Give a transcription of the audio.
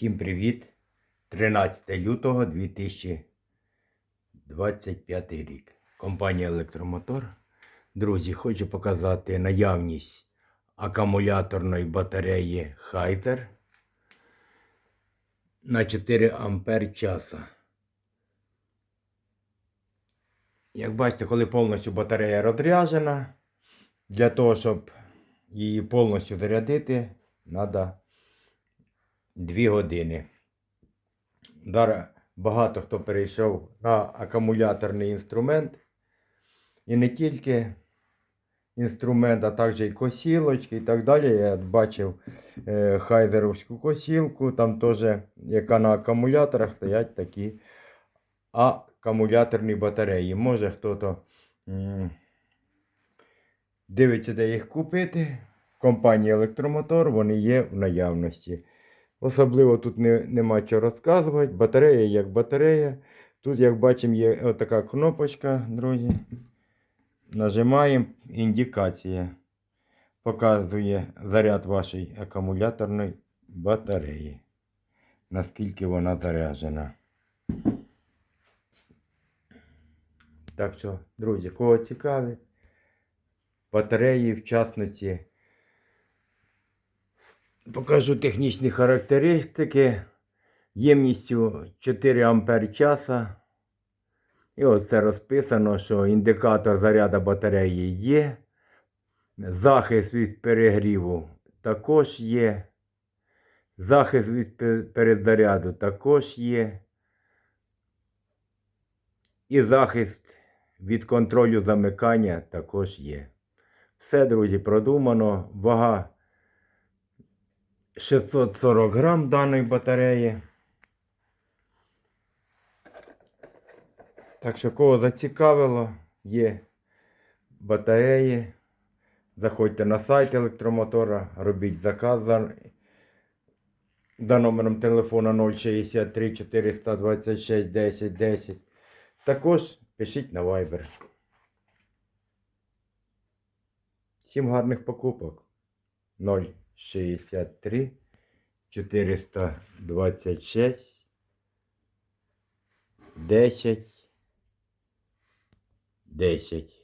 Всім привіт! 13 лютого 2025 рік. Компанія Електромотор. Друзі, хочу показати наявність акумуляторної батареї Heiser на 4 ампер часа. Як бачите, коли повністю батарея розряджена, для того, щоб її повністю зарядити, треба 2 години. Зараз багато хто перейшов на акумуляторний інструмент. І не тільки інструмент, а також і косілочки і так далі. Я бачив е, хайзеровську косілку, там теж, яка на акумуляторах стоять такі акумуляторні батареї. Може хтось дивиться, де їх купити. В компанії Електромотор вони є в наявності. Особливо тут не, нема чого розказувати. Батарея як батарея. Тут, як бачимо, є така кнопочка, друзі. Нажимаємо індикація. Показує заряд вашої акумуляторної батареї. Наскільки вона заряджена. Так що, друзі, кого цікавить, батареї, в частності, Покажу технічні характеристики. Ємністю 4 ампер часа. І оце розписано, що індикатор заряду батареї є. Захист від перегріву також є. Захист від перезаряду також є. І захист від контролю замикання також є. Все, друзі, продумано. Вага 640 грам даної батареї. Так що, кого зацікавило, є батареї. Заходьте на сайт електромотора, робіть заказ за, номером телефона 063 426 10 10. Також пишіть на Viber. Всім гарних покупок. 063 426 10 10.